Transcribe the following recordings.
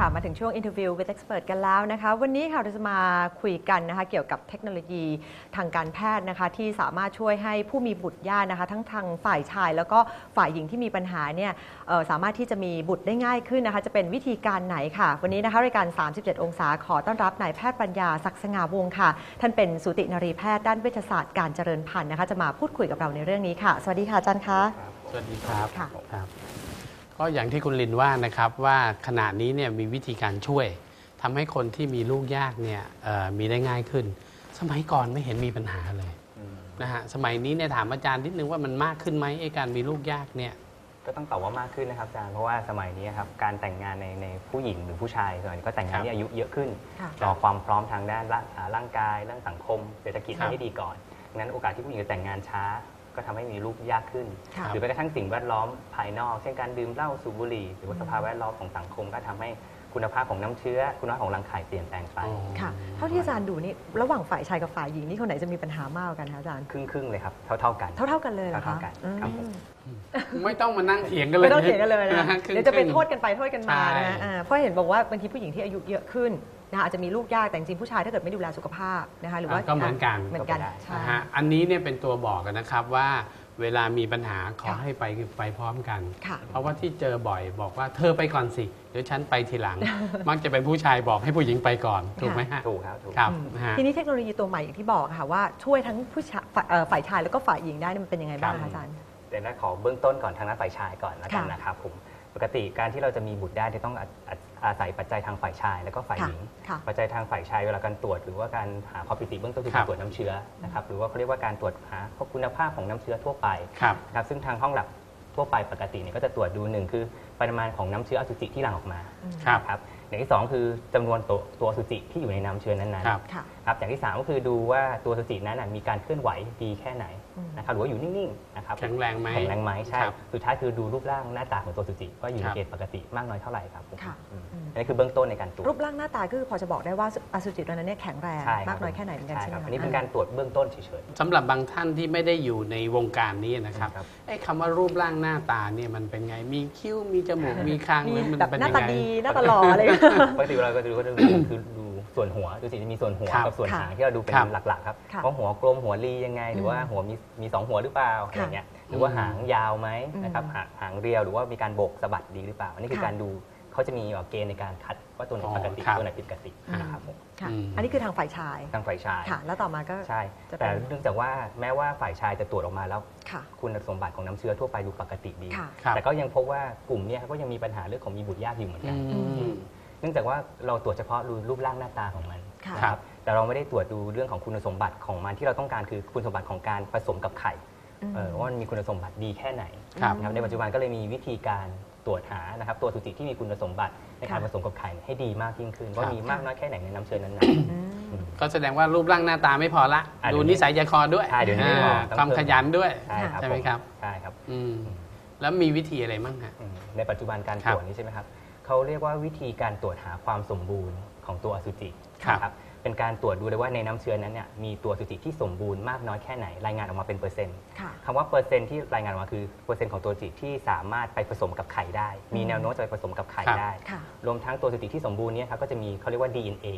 ค่ะ มาถึงช่วง Interview with Expert กันแล้วนะคะ วันนี้ค่ะเราจะมาคุยกันนะคะ เกี่ยวกับเทคโนโลยีทางการแพทย์นะคะ ที่สามารถช่วยให้ผู้มีบุตรยากนะคะ ทั้งทางฝ่ายชาย แล้วก็ฝ่ายหญิงที่มีปัญหาเนี่ยเอ่อสามารถที่จะมีบุตรได้ง่ายขึ้นนะคะ จะเป็นวิธีการไหนค่ะ วันนี้นะคะรายการ 37 องศาขอต้อนรับนายแพทย์ปัญญาศักดิ์สง่าวงศ์ค่ะ ท่านเป็นสูตินรีแพทย์ด้านเวชศาสตร์การเจริญพันธุ์นะคะ จะมาพูดคุยกับเราในเรื่องนี้ค่ะ สวัสดีค่ะอาจารย์คะสวัสดีครับค่ะครับ ก็อย่างที่คุณลินว่านะครับว่าขณะนี้เนี่ยมีวิธีการช่วยทำให้คนที่มีลูกยากเนี่ยเอ่อมีได้ง่ายขึ้น สมัยก่อนไม่เห็นมีปัญหาเลยนะฮะสมัยนี้เนี่ยถามอาจารย์นิดนึงว่ามันมากขึ้นไหมไอ้การมีลูกยากเนี่ยก็ต้องตอบว่ามากขึ้นนะครับอาจารย์เพราะว่าสมัยนี้ครับการแต่งงานในในผู้หญิงหรือผู้ชายส่วนใหญ่ก็แต่งงานครับที่อายุเยอะขึ้นค่ะรอความพร้อมทางด้านร่างอ่าร่างกายเรื่องสังคมเศรษฐกิจครับให้ดีก่อนงั้นโอกาสที่ผู้หญิงจะแต่งงานช้า ก็ทำให้มีลูกยากขึ้นค่ะหรือแม้กระทั่งสิ่งแวดล้อมภายนอก เช่นการดื่มเหล้าสูบบุหรี่ หรือว่าสภาพแวดล้อมของสังคมก็ทำให้คุณภาพของน้ำเชื้อ คุณภาพของรังไข่เปลี่ยนแปลงไปอ๋อค่ะเท่าที่อาจารย์ดูนี่ระหว่างฝ่ายชายกับฝ่ายหญิงนี่คนไหนจะมีปัญหามากกว่ากันคะอาจารย์ครึ่งครึ่งๆเลยครับเท่าๆกันเท่าๆกันเลยเหรอคะเท่าๆกันครับผมอืมไม่ต้องมานั่งเถียงกันเลยไม่ต้องเถียงกันเลยนะฮครึ่งๆเดี๋ยวจะไปโทษกันไปโทษกันมาใช่นะอ่าเพราะเห็นบอกว่าบางทีผู้หญิงที่อายุเยอะขึ้น นะคะอาจจะมีลูกยากแต่จริงๆผู้ชายถ้าเกิดไม่ดูแลสุขภาพนะคะหรือว่าก็เหมือนกันเหมือนกันก็ได้ใช่นะฮะอันนี้เนี่ยเป็นตัวบอกกันนะครับว่าเวลามีปัญหาขอค่ะให้ไปไปพร้อมกัน ค่ะ เพราะว่าที่เจอบ่อยบอกว่าเธอไปก่อนสิ เดี๋ยวฉันไปทีหลัง มักจะเป็นผู้ชายบอกให้ผู้หญิงไปก่อน ถูกไหมฮะ ถูกครับถูก ครับอืมนะฮะ ทีนี้เทคโนโลยีตัวใหม่อย่างที่บอกค่ะว่าช่วยทั้งผู้ชายฝ่ายเอ่อฝ่ายชายแล้วก็ฝ่ายหญิงได้นี่มันเป็นยังไงบ้างครัคะบอาจารย์ เดี๋ยวนะขอเบื้องต้นก่อนทางด้านฝ่ายชายก่อนแล้วกันค่ะ นะครับผม ปกติการที่เราจะมีบุตรได้จะต้องอาอาอาศัยปัจจัยทางฝ่ายชาย แล้วก็ฝ่ายค่ะหญิงค่ะปัจจัยทางฝ่ายชายเวลาการตรวจหรือว่าการหาความผิดปกติเบื้องต้นคือครัการบตรวจน้ำเชื้อนะครับหรือว่าเขาเรียกว่าการตรวจหาคุณภาพของน้ำเชื้อทั่วไปครับนะครับซึ่งทางห้องหลับทั่วไปปกติเนี่ยก็จะตรวจดูหนึ่งคือปริมาณของน้ำเชื้ออสุจิที่หลั่งออกมาครับครับอย่างที่สองคือจำนวนตัวตัวอสุจิที่อยู่ในน้ำเชื้อนั้นๆ ครับค่ะครับอย่างที่ 3 ก็คือดูว่าตัวสตินั้นนะมีการเคลื่อนไหวดีแค่ไหนอืมนะครับหรือว่าอยู่นิ่งๆนะครับแข็งแรงไหมแข็งแรงไหมใช่ครับสุดท้ายคือดูรูปร่างหน้าตาของตัวสุจิว่าอยู่ในครับเกณฑ์ปกติมากน้อยเท่าไหร่ครับผมค่ะอืมอืมอันนี้คือเบื้องต้นในการตรวจรูปร่างหน้าตาก็คือพอจะบอกได้ว่าอสุจิตัวนั้นเนี่ยแข็งแรงใช่ครับมากน้อยแค่ไหนเหมือนกันใช่ใช่ไหคมรับคะอันนี้เป็นการตรวจเบื้องต้นเฉยสำหรับบางท่านที่ไม่ได้อยู่ในวงการนี้นะครับครับไอ้คำว่ารูปร่างหน้าตาเนี่ยมันเป็นไงมีคิ้วมีจมูกมีคางมีหรือมันแบบเป็นหน้ายังตาไงดีหน้าตาหล่ออะไรอย่างเงี้ยๆปกติเราก็จะดูก็จะดูคือดู ส่วนหัวดูสิจะมีส่วนหัวครับกับส่วนค่ะหางที่เราดูเป็นครับหลักๆครับค่ะว่าหัวกลมหัวรียังไง หรือว่าอืมหัวมีมีสองหัวหรือเปล่าอะไรเงี้ยหรือว่าอืมหางยาวไหมนะครับอืมหางหางเรียวหรือว่ามีการโบกสะบัดดีหรือเปล่าอันนี้คือค่ะ การดูเขาจะมีเกณฑ์ในการคัดว่าตัวไหนปกติอ๋อครับ ตัวไหนผิดปกตินะครับผมค่ะอืม อันนี้คือทางฝ่ายชายทางฝ่ายชาย ค่ะ แล้วต่อมาก็ ใช่ จะเป็น แต่เนื่องจากว่าแม้ว่าฝ่ายชายจะตรวจออกมาแล้ว ค่ะ คุณสมบัติของน้ำเชื้อทั่วไปดูปกติดี ค่ะ ครับ แต่ก็ยังพบว่ากลุ่มเนี้ก็ยังมีปัญหาเรื่องของมีบุตรยากอยู่เหมือนกัน อืม เนื่องจากว่าเราตรวจเฉพาะดูรูปร่างหน้าตาของมันค่ะ นะครับแต่เราไม่ได้ตรวจดูเรื่องของคุณสมบัติของมันที่เราต้องการคือคุณสมบัติของการผสมกับไข่อืม เออว่ามันมีคุณสมบัติดีแค่ไหนครับ นะครับในปัจจุบันก็เลยมีวิธีการตรวจหานะครับตัวอสุจิที่มีคุณสมบัติในการค่ะ ผสมกับไข่ให้ดีมากยิ่งขึ้นว่าครับมีมากน้อยแค่ไหนในน้ำเชื้อนั้นอืมๆอืม ก็แสดงว่ารูปร่างหน้าตาไม่พอละ อะดูเดี๋ยวนี้นิสัยใจคอด้วยใช่เดี๋ยวนี้ไม่พออ่าต้องความเพิ่ม ขยันด้วย ใช่ครับใช่ไหมครับ ใช่ครับอืมแล้วมีวิธีอะไรบ้างฮะ อืมในปัจจุบันการครัตบรวจนี้ใช่ไหมครับ เขาเรียกว่าวิธีการตรวจหาความสมบูรณ์ของตัวอสุจิครับ นะเป็นการตรวจดูเลยว่าในน้ำเชื้อนั้นเนี่ยมีตัวอสุจิที่สมบูรณ์มากน้อยแค่ไหนรายงานออกมาเป็นเปอร์เซ็นต์ค่ะ คำว่าเปอร์เซ็นต์ที่รายงานออกมาคือเปอร์เซ็นต์ของตัวอสุจิที่สามารถไปผสมกับไข่ได้ มีแนวโน้มจะไปผสมกับไข่ครับ ได้ ค่ะ รวมทั้งตัวอสุจิที่สมบูรณ์เนี่ยครับก็จะมีเขาเรียกว่า DNA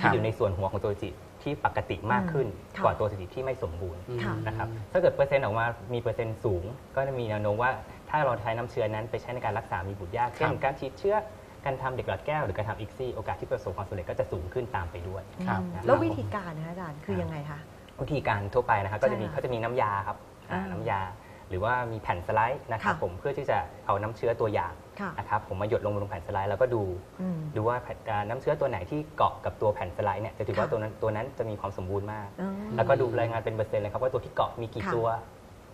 ครัที่บ อยู่ในส่วนหัวของตัวอสุจิที่ปกติมากขึ้น ค่ะ กว่าตัวอสุจิที่ไม่สมบูรณ์อืมค่ะ นะครับถ้าเกิดเปอร์เซ็นต์ออกมามีเปอร์เซ็นต์สูง ก็จะมีแนวโน้มว่าถ้าเราใช้น้ำเชื้อนั้นไปใช้ในการรักษามีบุตรยาก เช่นครับการฉีดเชื้อ การทำเด็กหลอดแก้วหรือการทำอีกซี่โอกาสที่ประสบความสำเร็จก็จะสูงขึ้นตามไปด้วยครับอืมแล้ววิธีการนะคะอาจารย์คือยังไงคะ วิธีการทั่วไปนะครับก็จะมีใช่ค่ะเขาจะมีน้ำยาครับอ่าอ่าน้ำยา หรือว่ามีแผ่นสไลด์นะครับค่ะ ผมเพื่อที่จะเอาน้ำเชื้อตัวอย่างค่ะนะครับผมมาหยดลงบนแผ่นสไลด์แล้วก็ดู อืม ดูว่าแผ่นอ่าน้ำเชื้อตัวไหนที่เกาะกับตัวแผ่นสไลด์เนี่ยจะถือว่าค่ะ ตัวนั้นตัวนั้นจะมีความสมบูรณ์มากอืมแล้วก็ดูรายงานเป็นเปอร์เซ็นต์เลยครับว่าตัวที่เกาะมีกี่ค่ะ ตัว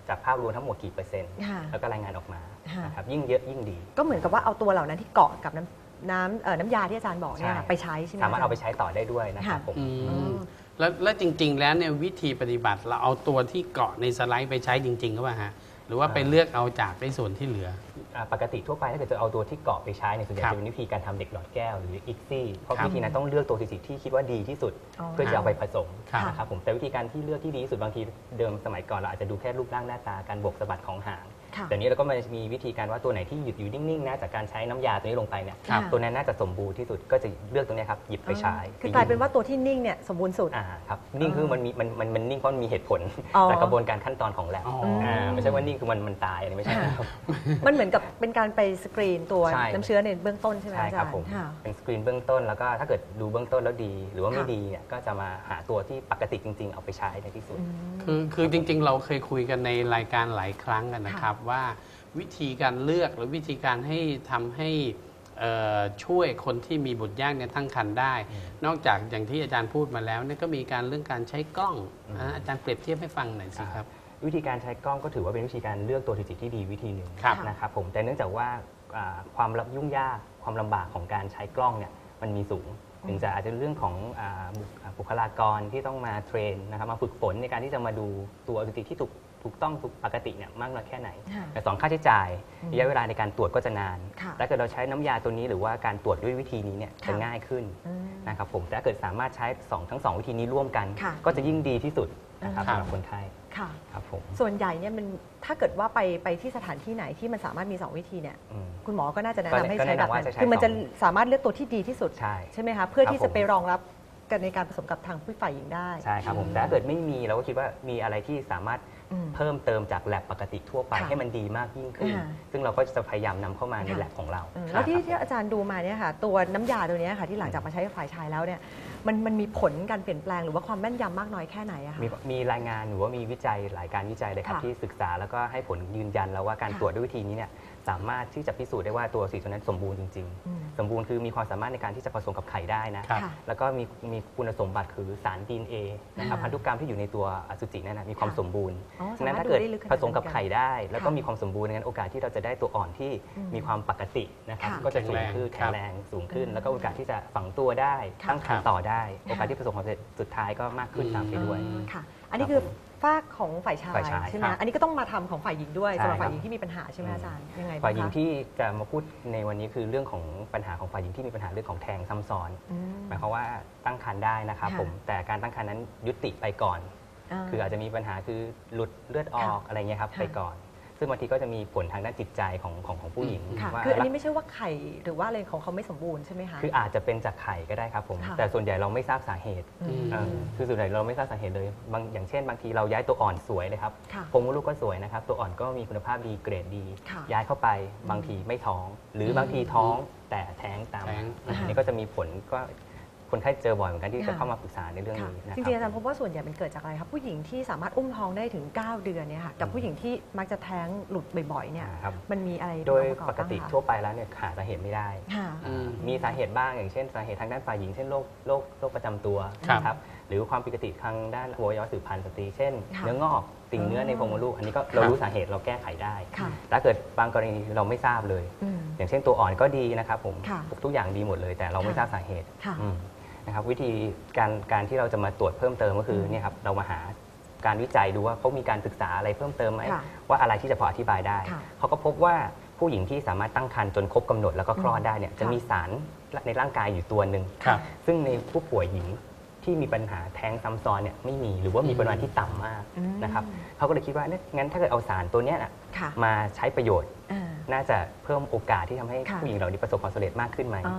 จากภาพรวมทั้งหมดกี่เปอร์เซ็นต์ค่ะ แล้วก็รายงานออกมาค่ะ นะครับยิ่งเยอะยิ่งดี ก็เหมือนกับว่าเอาตัวเหล่านั้นที่เกาะกับน้ำ น้ำเอ่อน้ำยาที่อาจารย์บอกเนี่ยใช่ ไปใช้ใช่ไหมสามารถเอาไปจใช้ต่อได้ด้วยนะครับค่ะผมอือืมมแล้วแล้วจริง ๆ แล้วเนี่ยวิธีปฏิบัติเราเอาตัวที่เกาะในสไลด์ไปใช้จริงๆก็ว่าฮะหรือว่าไปเลือกเอาจากในส่วนที่เหลือ อ่าปกติทั่วไปถ้าเกิดจะเอาตัวที่เกาะไปใช้เนี่ยส่วนใหญ่ครับจะเป็นวิธีการทำเด็กหลอดแก้วหรืออีกซี่เพราะครับวิธีนั้นต้องเลือกตัวสิที่คิดว่าดีที่สุด อ๋อ เพื่อจะเอาไปผสมครับ นะครับผมแต่วิธีการที่เลือกที่ดีที่สุดบางทีเดิมสมัยก่อนเราอาจจะดูแค่รูปร่างหน้าตาการโบกสะบัดของหาง ค่ะแต่นี้เราก็มามีวิธีการว่าตัวไหนที่หยุดอยู่นิ่งๆนะจากการใช้น้ำยาตัวนี้ลงไปเนี่ยครับ ตัวนั้นน่าจะสมบูรณ์ที่สุดก็จะเลือกตัวเนี้ยครับหยิบไปใช้คือกลายเป็นว่าตัวที่นิ่งเนี่ยสมบูรณ์สุด อ่าครับนิ่งคือมันมีมันมันมันนิ่งเพราะมันมีเหตุผลอ๋อ จากกระบวนการขั้นตอนของแลบอ๋ออ่าไม่ใช่ว่านิ่งคือมันมันตายอันนี้ไม่ใช่นะครับ มันเหมือนกับเป็นการไปสกรีนตัวใช่ น้ำเชื้อในเบื้องต้นใช่ไหมใช่อาคจารับรย์ผมค่ะ เป็นสกรีนเบื้องต้นแล้วก็ถ้าเกิดดูเบื้องต้นแล้วดี หรือว่าไม่ค่ะ ดีเนี่ยก็จะมาหาตัวที่ปกติจริง ๆ เอาไปใช้ในที่สุดอืมคือคือจริงๆ เราเคยคุยกันในรายการหลายครั้งกันนะครับว่าวิธีการเลือกหรือวิธีการให้ทำให้เอ่อช่วยคนที่มีบุตรยากเนี่ยตั้งครรภ์ได้ นอกจากอย่างที่อาจารย์พูดมาแล้วเนี่ยก็มีการเรื่องการใช้กล้องอืมอะอาจารย์เปรียบเทียบให้ฟังหน่อยสิครับ วิธีการใช้กล้องก็ถือว่าเป็นวิธีการเลือกตัวสถิติที่ดีวิธีหนึ่งครับนะครับผมแต่เนื่องจากว่าอ่าความยุ่งยากความลำบากของการใช้กล้องเนี่ยมันมีสูงถึงจะอาจจะเรื่องของอาบุคบุคลากรที่ต้องมาเทรนนะครับมาฝึกฝนในการที่จะมาดูตัวสถิติที่ถูก ถูกต้องถูกปกติเนี่ยมากน้อยแค่ไหนค่ะแต่สองค่าใช้จ่ายอืมระยะเวลาในการตรวจก็จะนานค่ะถ้าเกิดเราใช้น้ำยาตัวนี้หรือว่าการตรวจด้วยวิธีนี้เนี่ยจะค่ะง่ายขึ้นอืมนะครับผมแต่ถ้าเกิดสามารถใช้สองทั้งสองวิธีนี้ร่วมกันค่ะก็จะยิ่งดีที่สุดนะครับครับสำหรับคนไข้ค่ะครับผมส่วนใหญ่เนี่ยมันถ้าเกิดว่าไปไปที่สถานที่ไหนที่มันสามารถมี 2 วิธีเนี่ยอืมคุณหมอก็น่าจะแนะก็นำให้ก็ใช้แนะแบบนำว่านั้นจะใช้คือมันจะสองสามารถเลือกตัวที่ดีที่สุดใช่ใช่ไหมคะเพื่อครับที่จะผมไปรองรับกันในการผสมกับทางผู้ฝ่ายหญิงได้ใช่ครับผมแต่ถ้าเกิดไม่มีเราก็คิดว่ามีอะไรที่สามารถอืม เพิ่มเติมจากแลบปกติทั่วไปค่ะให้มันดีมากยิ่งขึ้นอ่าซึ่งเราก็จะพยายามนำเข้ามาในค่ะแลบของเราอืมคแล้รัวบที่ที่อาจารย์ดูมาเนี่ยค่ะตัวน้ำยาตัวเนี้ยค่ะที่หลังจากมาใช้กับฝ่ายชายแล้วเนี่ยมันมันมีผลการเปลี่ยนแปลงหรือว่าความแม่นยำมากน้อยแค่ไหนอะคะมีมีรายงานหรือว่ามีวิจัยหลายการวิจัยเลยครับค่ะที่ศึกษาแล้วก็ให้ผลยืนยันแล้วว่าการค่ะตรวจด้วยวิธีนี้เนี่ยสามารถที่จะพิสูจน์ได้ว่าตัวสีตัวนั้นสมบูรณ์จริง อืม ๆ สมบูรณ์คือมีความสามารถในการที่จะผสมกับไข่ได้นะ ครับ ค่ะ แล้วก็มีมีคุณสมบัติคือสารดีเอนะครับอ่าพันธุกรรมที่อยู่ในตัวอสุจินั่นนะมีความค่ะสมบูรณ์อ๋อฉะนั้นสามารถถ้าเกิดดูได้ลึกขนาดผสมกับนั้นไข่ได้ แล้วก็ค่ะมีความสมบูรณ์งั้นโอกาสที่เราจะได้ตัวอ่อนที่อืมมีความปกตินะครับค่ะก็จะสูงขึ้นแข็แข็งงแรแรงงสูงขึ้นอืมแล้วก็โอกาสที่จะฝังตัวได้ค่ะ ตั้งครรภ์ต่อได้ โอกาสค่ะที่ประสบความสำเร็จสุดท้ายก็มากขึ้นตามไปด้วยอืมค่ะ อันนี้คือ ฝากของฝ่ายชายฝ่ายชายใช่ไหมครับ อันนี้ก็ต้องมาทำของฝ่ายหญิงด้วยใช่สำหรับครับฝ่ายหญิงที่มีปัญหาใช่ไหมอาจารย์ยังไงบ้างคะฝ่ายหญิงที่จะมาพูดในวันนี้คือเรื่องของปัญหาของฝ่ายหญิงที่มีปัญหาเรื่องของแท้งซ้ำซ้อน อืม หมายความว่าตั้งครรภ์ได้นะครับค่ะ ผมแต่การตั้งครรภ์นั้นยุติไปก่อนาคืออาจจะมีปัญหาคือหลุดเลือดออกค่ะอะไรเงี้ยครับค่ะ ไปก่อน ซึ่งบางทีก็จะมีผลทางด้านจิตใจของของของผู้หญิงค่ะว่าคืออันนี้ไม่ใช่ว่าไข่หรือว่าอะไรของเขาไม่สมบูรณ์ใช่ไหมคะ คืออาจจะเป็นจากไข่ก็ได้ครับผม ค่ะแต่ส่วนใหญ่เราไม่ทราบสาเหตุอืมเออคือส่วนใหญ่เราไม่ทราบสาเหตุเลยบางอย่างเช่น บางทีเราย้ายตัวอ่อนสวยเลยครับค่ะโครงมดลูกก็สวยนะครับ ตัวอ่อนก็มีคุณภาพดีเกรดดี ค่ะย้ายเข้าไปบางทีไม่ท้อง หรืออบางทีท้องแต่แท้งตามแท้ง อันนี้ก็จะมีผลก็ คนไข้เจอบ่อยเหมือนกันที่จะค่ะเข้ามาปรึกษาในเรื่องค่ะนี้นะจคริงๆอาจารัรบย์พบว่าส่วนใหญ่มันเกิดจากอะไรครับผู้หญิงที่สามารถอุ้มท้องได้ถึง 9 เดือนเนี่ยค่ะกับผู้หญิงที่มักจะแท้งหลุดบ่อยๆเนี่ยครับมันมีอะไรโดยองค์ระอบปกติบ้างคะทั่วไปแล้วเนี่ยหาสาเหตุไม่ได้ค่ะอืมมีสาเหตุบ้างอย่างเช่น สาเหตุทางด้านฝ่ายหญิงเช่นโรคโรคโรคประจำตัวครับนะครับหรือความผิดปกติทางด้านอวัยวะสืบพันธุ์สตรีเช่นค่ะเนื้องอกติ่งเนื้อในโพรงมดลูกอันนี้ก็เรารู้สาเหตุเราแก้ไขได้ค่ะถ้าเกิดบางกรณีเราไม่ทราบเลยอืมอย่างเช่นตัวอ่อนก็ดีนะครับผมค่ะทุกอย่างดีหมดเลย แต่เราไม่ค่ะทราบสาเหตุค่ะอืม นะครับวิธีการการที่เราจะมาตรวจเพิ่มเติมก็คือมเนี่ยครับเรามาหาการวิจัยดูว่าเขามีการศึกษาอะไรเพิ่มเติมไหมค่ะว่าอะไรที่จะพออธิบายได้ ค่ะเขาก็พบว่าผู้หญิงที่สามารถตั้งครรภ์จนครบกำหนดแล้วก็คลอดได้เนี่ยจะค่ะ มีสารในร่างกายอยู่ตัวหนึ่งครับ ซึ่งในผู้ป่วยหญิงที่มีปัญหาแท้งซ้ำซ้อนเนี่ยไม่มีหรือว่ามีปริมาณที่ต่ำมากอืมนะครับเขาก็เลยคิดว่าเนี่ยงั้นถ้าเกิดเอาสารตัวเนี้ยน่ะ ค่ะ มาใช้ประโยชน์อ่า น่าจะเพิ่มโอกาสที่ทำให้ค่ะ ผู้หญิงเหล่านี้ประสบความสำเร็จมากขึ้นไหม อ๋อ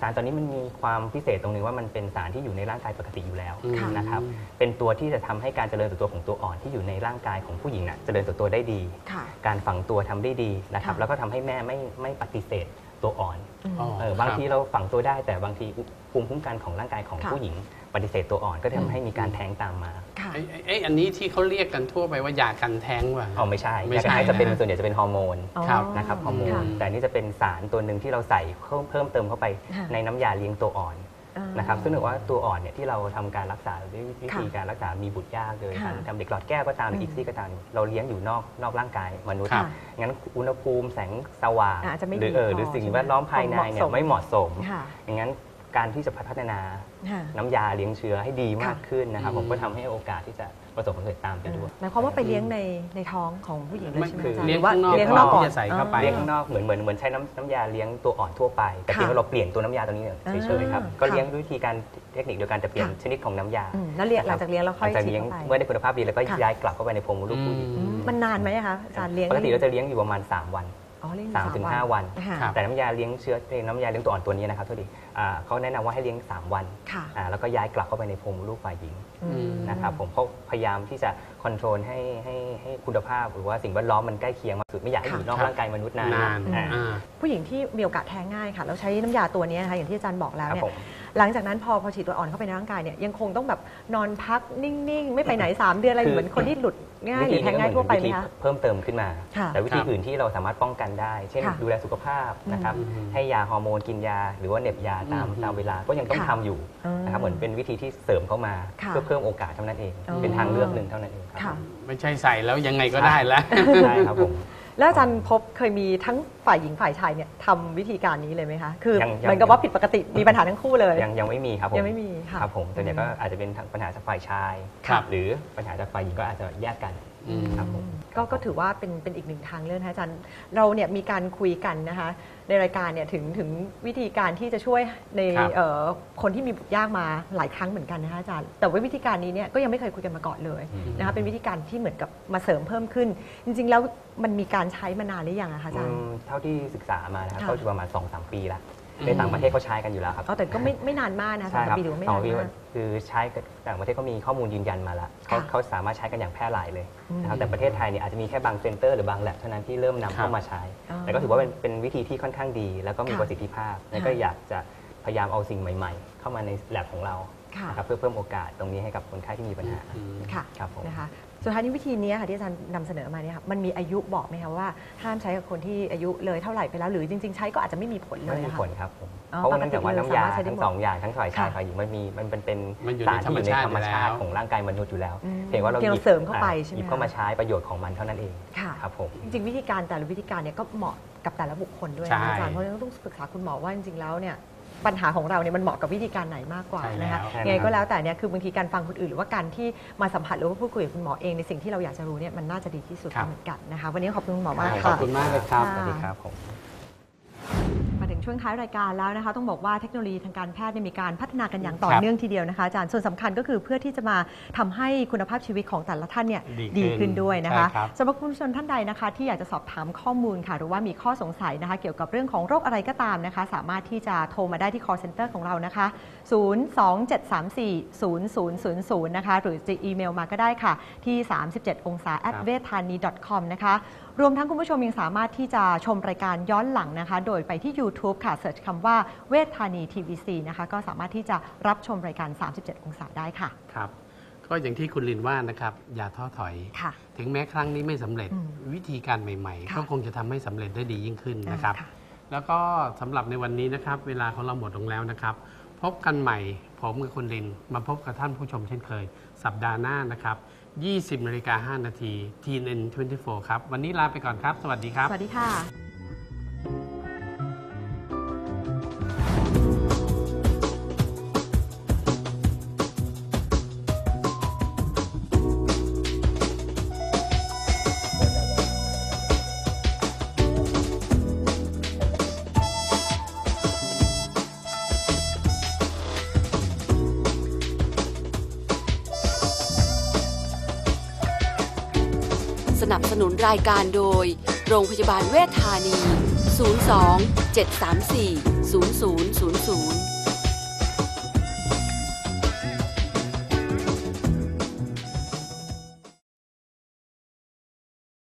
สารตัวนี้มันมีความพิเศษตรงนึงว่ามันเป็นสารที่อยู่ในร่างกายปกติอยู่แล้วค่ะ นะครับ เป็นตัวที่จะทำให้การเจริญเติบโตของตัวอ่อนที่อยู่ในร่างกายของผู้หญิงน่ะเจริญเติบโตได้ดี ค่ะ การฝังตัวทำได้ดีนะครับ ค่ะ แล้วก็ทำให้แม่ไม่ไม่ปฏิเสธ ตัวอ่อนอืมอ๋อเออบางทีเราฝังตัวได้แต่บางทีภูมิคุ้มกันของร่างกายของค่ะผู้หญิง ปฏิเสธตัวอ่อนก็ทำให้มีการแท้งตามมาค่ะ ไอ้ไอ้ไอ้อันนี้ที่เขาเรียกกันทั่วไปว่ายากันแท้งว่ะ อ๋อไม่ใช่ไม่ใช่ยากันจะเป็นนะ ส่วนใหญ่จะเป็นฮอร์โมนอ๋อ ครับนะครับฮอร์โมน ค่ะแต่อันนี่จะเป็นสารตัวหนึ่งที่เราใส่เพิ่มเพิ่มเติมเข้าไปค่ะ ในน้ำยาเลี้ยงตัวอ่อนอ่า นะครับซึ่งถือว่าตัวอ่อนเนี่ยที่เราทำการรักษาด้วยวิธีค่ะการรักษา มีบุตรยากโดยค่ะการทำเด็กหลอดแก้วก็ตามหรืออือีมกซี่ก็ตามเราเลี้ยงอยู่นอกนอกร่างกายมนุษย์ครับงั้นอุณหภูมิแสงสว่างอาจจะไม่หรือเออดีพอหรือสิ่งใช่ไหมแวดล้อมภายในเนี่ยความเหมาะสมไม่เหมาะสมค่ะอย่างนั้นการที่จะพัฒนาค่ะ น้ำยาเลี้ยงเชื้อให้ดีมากค่ะขึ้นนะครับอืมผมก็ทำให้โอกาสที่จะประสบความสำเร็จตามไปด้วยหมายความว่าไปเลี้ยงในในท้องของผู้หญิงเลยไม่ใช่ไหมคืออาจารย์เลี้ยงหรือว่าข้างนอกเลี้ยงข้างนอกก่อนที่จะใส่เข้าไปเลี้ยงข้างนอกเหมือนเหมือนเหมือนใช้น้ำน้ำยาเลี้ยงตัวอ่อนทั่วไปแต่เพียงค่ะว่าเราเปลี่ยนตัวน้ำยาตัวนี้เฉยๆครับอ่าก็เลี้ยงด้วยวิธีการเทคนิคเดียวกันแต่เปลี่ยนค่ะชนิดของน้ำยาอืมแล้วเลี้ยงหลังจากเลี้ยงแล้วค่อยหลังจากฉีดเลี้ยงเข้าไปเมื่อได้คุณภาพดีแล้วก็ค่ะย้ายกลับเข้าไปในโพรงมดลูกผู้หญิงอืมมันนานไหมอะคะอาจารย์เลี้ยงปกติเราจะเลี้ยงอยู่ประมาณ 3 วัน อ๋อเลี้ยงสามถึงห้าวัน ค่ะครับ แต่น้ำยาเลี้ยงเชื้อน้ำยาเลี้ยงตัวอ่อนตัวนี้นะครับโทษทีอ่าเขาแนะนำว่าให้เลี้ยง 3 วันค่ะอ่าแล้วก็ย้ายกลับเข้าไปในโพรงมดลูกฝ่ายหญิงอืม นะครับผมเขาพยายามที่จะ คอนโทรลให้ให้ให้คุณภาพ หรือว่าสิ่งแวดล้อมมันใกล้เคียงมากที่สุดไม่อยากให้ค่ะอยู่นอกร่างกายมนุษย์นานนานอ่า อ่า ผู้หญิงที่มีโอกาสแท้งง่ายค่ะ แล้วใช้น้ำยาตัวนี้นะคะอย่างที่อาจารย์บอกแล้วครับเนี่ยผม หลังจากนั้นพอพอฉีดตัวอ่อนเข้าไปในร่างกายเนี่ยยังคงต้องแบบนอนพักนิ่ง ๆ ไม่ไปไหน 3 เดือนอะไรคือเหมือนคนที่หลุดง่ายหรือแท้งง่ายทั่วไปไหมวิธีคะ เพิ่มเติมขึ้นมา ค่ะแต่วิธีครับอื่นที่เราสามารถป้องกันได้ เช่น ค่ะดูแลสุขภาพนะครับ อืมให้ยาฮอร์โมนกินยา หรือว่าเหน็บยาตามอืม ตามเวลาก็ยังต้องค่ะทำอยู่นะครับ เหมือนเป็นวิธีที่เสริมเข้ามา ค่ะเพื่อเพิ่มโอกาสเท่านั้นเอง อ๋อ เป็นทางเลือกหนึ่งเท่านั้นเองครัค่ะ ไม่ใช่ใส่แล้วยังไงก็ได้แล้วใช่ครับผม แล้วอาจารย์พบเคยมีทั้งฝ่ายหญิงฝ่ายชายเนี่ยทำวิธีการนี้เลยไหมคะ คือยังยัง เหมือนกับว่าผิดปกติมีปัญหาทั้งคู่เลย ยังยังไม่มีครับผมยังไม่มีค่ะ ครับผมแต่เนี่ยก็อาจจะเป็นทางปัญหาจากฝ่ายชาย ครับ หรือปัญหาจากฝ่ายหญิงก็อาจจะแยกกันอืม ครับผม ก็ก็ถือว่าเป็นเป็นอีกหนึ่งทางเลือกนะคะอาจารย์ เราเนี่ยมีการคุยกันนะคะ ในรายการเนี่ยถึงถึงวิธีการที่จะช่วยในครับ เอ่อคนที่มีบุตรยากมาหลายครั้งเหมือนกันนะคะอาจารย์ แต่ว่าวิธีการนี้เนี่ยก็ยังไม่เคยคุยกันมาก่อนเลยอืมนะคะเป็นวิธีการที่เหมือนกับมาเสริมเพิ่มขึ้น จริง ๆ แล้วมันมีการใช้มานานหรือยังอะคะอาจารย์ อืมเท่าที่ศึกษามานะครับค่ะ ก็อยู่ประมาณ2-3ปีละอืม ในต่างประเทศเขาใช้กันอยู่แล้วครับอ๋อแต่ก็ไม่ไม่นานมากนะคะใช่สามครับปีถือว่าไม่สองนานปีมากคือใช้กับต่างประเทศก็มีข้อมูลยืนยันมาแล้วเขาค่ะเขาสามารถใช้กันอย่างแพร่หลายเลยนะครับอืมแต่ประเทศไทยเนี่ยอาจจะมีแค่บางเซ็นเตอร์หรือบางแลบเท่านั้นที่เริ่มนำครัเข้าบมาใช้อ๋อแต่ก็ถือว่าเป็นเป็นวิธีที่ค่อนข้างดี แล้วก็มีค่ะประสิทธิภาพแล้วก็อยากจะพยายามเอาสิ่งใหม่ ๆ เข้ามาในแลบของเราค่ะนะครับเพื่อเพิ่มโอกาสตรงนี้ให้กับคนไข้ที่มีปัญหาอืมค่ะครับผมนะคะ สุดท้ายนี้วิธีนี้ค่ะที่อาจารย์นำเสนอมาเนี่ยค่ะมันมีอายุบอกไหมคะว่าห้ามใช้กับคนที่อายุเลยเท่าไหร่ไปแล้ว หรือจริง ๆ ใช้ก็อาจจะไม่มีผลเลไม่ยมีอะผค่ะลครับผมอ๋อเพราะว่าเนื่องจากว่าน้ำยาปกติเราสามารถใช้ได้ทั้งหมดสองอย่างทั้งฝ่ายชายค่ะฝ่ายหญิงมันมีมันเป็นเป็นมันอยู่ในสารที่อยู่ในธธรรรรมมชาชาติติของร่างกายมนุษย์อยู่แล้วอืมเพียงว่าเราเพียงหยิบเสริมเข้าไปอ่ใช่ไหม หยิบเข้ามาใช้ประโยชน์ของมันเท่านั้นเองค่ะ ครับผม จริงๆวิธีการแต่ละวิธีการเนี่ยก็เหมาะกับแต่ละบุคคลด้วยใช่ นะอาจารย์เพราะฉะนั้นต้องปรึกษาคุณหมอว่าจริงๆแล้วเนี่ย ปัญหาของเราเนี่ยมันเหมาะกับวิธีการไหนมากกว่าใช่แล้วนะคะใช่ยังไงครัก็บแล้วแต่เนี่ยคือบางทีการฟังคนอื่น หรือว่าการที่มาสัมผัสหรือว่าพูดคุยกับคุณหมอเองในสิ่งที่เราอยากจะรู้เนี่ยมันน่าจะดีที่สุดครับ เหมือนกันนะคะวันนี้ขอบคุณคุณหมอมากขอค่ะบคุณมากเลยครับค่ะสวัสดีครับผมมาถึง ช่วงท้ายรายการแล้วนะคะ ต้องบอกว่าเทคโนโลยีทางการแพทย์เนี่ยมีการพัฒนากันอย่างต่อครับเนื่องทีเดียวนะคะอาจารย์ส่วนสำคัญก็คือเพื่อที่จะมาทำให้คุณภาพชีวิตของแต่ละท่านเนี่ยดีขึ้นดีขึ้นด้วยนะคะใช่ครับ สำหรับคุณผู้ชมท่านใดนะคะ ที่อยากจะสอบถามข้อมูลค่ะ หรือว่ามีข้อสงสัยนะคะ เกี่ยวกับเรื่องของโรคอะไรก็ตามนะคะ สามารถที่จะโทรมาได้ที่ call center ของเรานะคะ 027340000 นะคะ หรือจะอีเมลมาก็ได้ค่ะ ที่ 37องศา at ครับ v e t h a n i com นะคะรวมทั้งคุณผู้ชมยังสามารถที่จะชมรายการย้อนหลังนะคะ โดยไปที่ YouTube ค่ะเสิร์ชคำว่าเวทธานี TVC นะคะก็สามารถที่จะรับชมรายการ 37 องศาได้ค่ะ ครับ ก็อย่างที่คุณลินว่านะครับ อย่าท้อถอย ค่ะ ถึงแม้ครั้งนี้ไม่สำเร็จอืมวิธีการใหม่ๆ ค่ะก็คงจะทำให้สำเร็จได้ดียิ่งขึ้นนะครับค่ะ แล้วก็สำหรับในวันนี้นะครับ เวลาของเราหมดลงแล้วนะครับ พบกันใหม่ ผมกับคุณลิน มาพบกับท่านผู้ชมเช่นเคย สัปดาห์หน้านะครับ 20นาฬิกา5นาที TN24 ครับ วันนี้ลาไปก่อนครับ สวัสดีครับ สวัสดีค่ะ นับสนุนรายการโดย โรงพยาบาลเวชธานี 02 734 0000